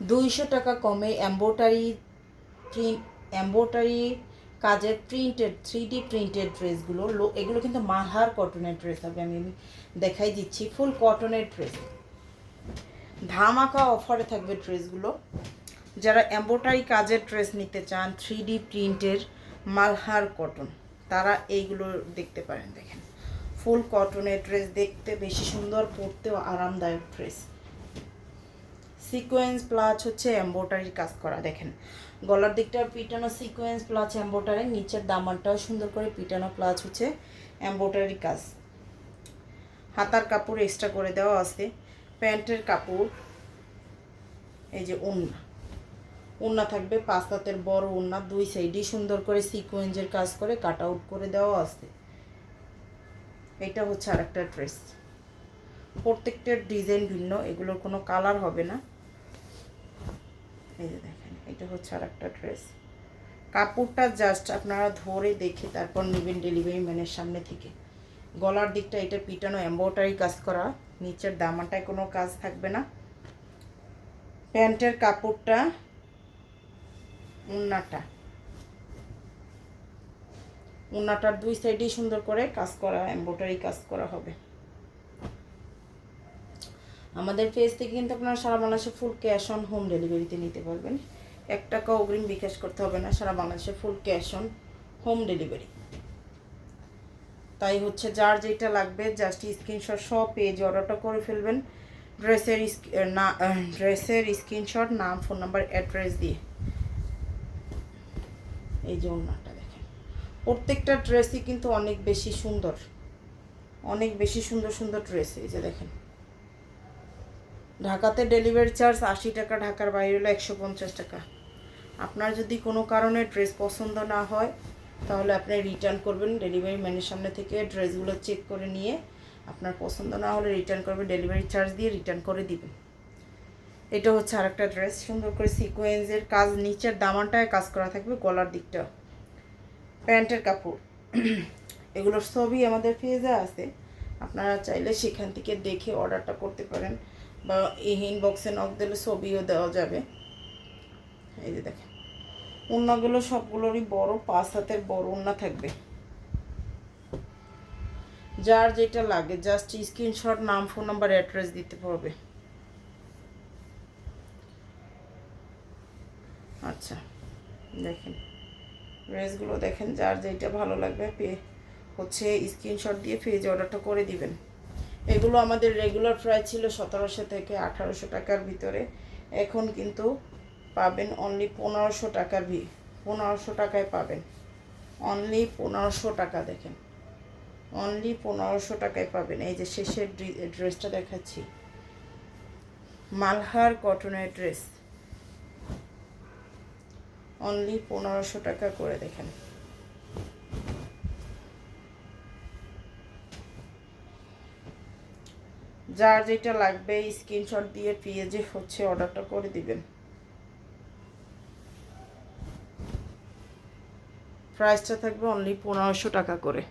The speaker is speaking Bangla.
দুইশো টাকা কমে এম্বোটারি প্রিন্ট এম্বোটারি কাজের প্রিন্টেড থ্রি ডি প্রিন্টেড ড্রেসগুলো এগুলো কিন্তু মালহার কটনের ড্রেস হবে, আমি আমি দেখাই দিচ্ছি ফুল কটনের ড্রেস ধামাকা অফারে থাকবে ড্রেসগুলো যারা এম্বোটারি কাজের ড্রেস নিতে চান থ্রি ডি প্রিন্টের মালহার কটন তারা এইগুলো দেখতে পারেন, দেখেন। ফুল কটনের ড্রেস দেখতে, বেশি সুন্দর, পরতেও আরামদায়ক ড্রেস সিকোয়েন্স প্লাস হচ্ছে এম্বোটারির কাজ করা, দেখেন। গলার দিকটা পিটানো সিকোয়েন্স প্লাস এম্বোটারি নিচের দামানটাও সুন্দর করে পিটানো প্লাস হচ্ছে এম্বোটারি কাজ। হাতার কাপড় এক্সট্রা করে দেওয়া আছে, প্যান্টের কাপড়, এই যে ওড়না ওড়না থাকবে পাঁচ হাতের বড় ওড়না দুই সাইডই সুন্দর করে সিকোয়েন্সের কাজ করে কাট আউট করে দেওয়া আছে। এটা হচ্ছে আরেকটা ড্রেস প্রত্যেকটার ডিজাইন ভিন্ন, এগুলোর কোনো কালার হবে না। এই যে দেখেন, এটা হচ্ছে আর একটা ড্রেস কাপড়টা জাস্ট আপনারা ধরে দেখে তারপর নেবেন ডেলিভারি ম্যানের সামনে থেকে। গলার দিকটা, এটা পিটানো এম্ব্রয়ডারি কাজ করা, নিচের দামাটায় কোনো কাজ থাকবে না। প্যান্টের কাপড়টা, উন্নাটা। উন্নাটার দুই সাইডেই সুন্দর করে কাজ করা এম্ব্রয়ডারি কাজ করা হবে। আমাদের পেজ থেকে কিন্তু আপনারা সারা বাংলাদেশে ফুল ক্যাশ অন হোম ডেলিভারিতে নিতে পারবেন। এক টাকা অগ্রিম বিকাশ করতে হবে না, সারা বাংলাদেশে full cash on home delivery তাই হচ্ছে যার যেটা লাগবে জাস্ট স্ক্রিনশট সব পেজ অর্ডারটা করে ফেলবেন। ড্রেসের না ড্রেসের স্ক্রিনশট নাম ফোন নাম্বার অ্যাড্রেস দিয়ে। এই যে ওনাটা দেখেন। প্রত্যেকটা ড্রেসই কিন্তু অনেক বেশি সুন্দর। অনেক বেশি সুন্দর সুন্দর ড্রেস এই যে দেখেন। ঢাকাতে ডেলিভারি চার্জ আশি টাকা, ঢাকার বাইরে হলো একশো পঞ্চাশ টাকা। আপনার যদি কোনো কারণে ড্রেস পছন্দ না হয়, তাহলে আপনি রিটার্ন করবেন ডেলিভারি ম্যানের সামনে থেকে ড্রেসগুলো চেক করে নিয়ে আপনার পছন্দ না হলে রিটার্ন করবেন ডেলিভারি চার্জ দিয়ে রিটার্ন করে দিবেন। এটা হচ্ছে আর একটা ড্রেস সুন্দর করে সিকোয়েন্সের কাজ, নিচের দামানটায় কাজ করা থাকবে গলার দিকটা। প্যান্টের কাপড়, এগুলোর সবই আমাদের পেজে আছে। আপনারা চাইলে সেখান থেকে দেখে অর্ডারটা করতে পারেন। বা এই ইনবক্সে নক দিলে ছবিও দেওয়া যাবে। এই যে দেখেন, উন্নাগুলো সবগুলোরই বড়, পাঁচ হাতের বড় উন্না থাকবে। যার যেটা লাগে জাস্ট স্ক্রিনশট নাম ফোন নাম্বার অ্যাড্রেস দিতে হবে। আচ্ছা দেখেন ড্রেসগুলো দেখেন, যার যেটা ভালো লাগবে, পে হচ্ছে স্ক্রিনশট দিয়ে পেজ অর্ডারটা করে দিবেন। এগুলো আমাদের রেগুলার প্রাইস ছিল সতেরোশো থেকে আঠারোশো টাকার ভিতরে। এখন কিন্তু পাবেন অনলি পনেরোশো টাকার ভি, পনেরোশো টাকায় পাবেন। অনলি পনেরোশো টাকা দেখেন। অনলি পনেরোশো টাকায় পাবেন। এই যে শেষের ড্রেসটা দেখাচ্ছি। মালহার কটনের ড্রেস। অনলি পনেরোশো টাকা করে দেখেন। যার যেটা লাগবে স্ক্রিনশট দিয়ে পেজে হচ্ছে অর্ডারটা করে দিবেন। প্রাইসটা থাকবে অনলি পনেরোশো টাকা করে।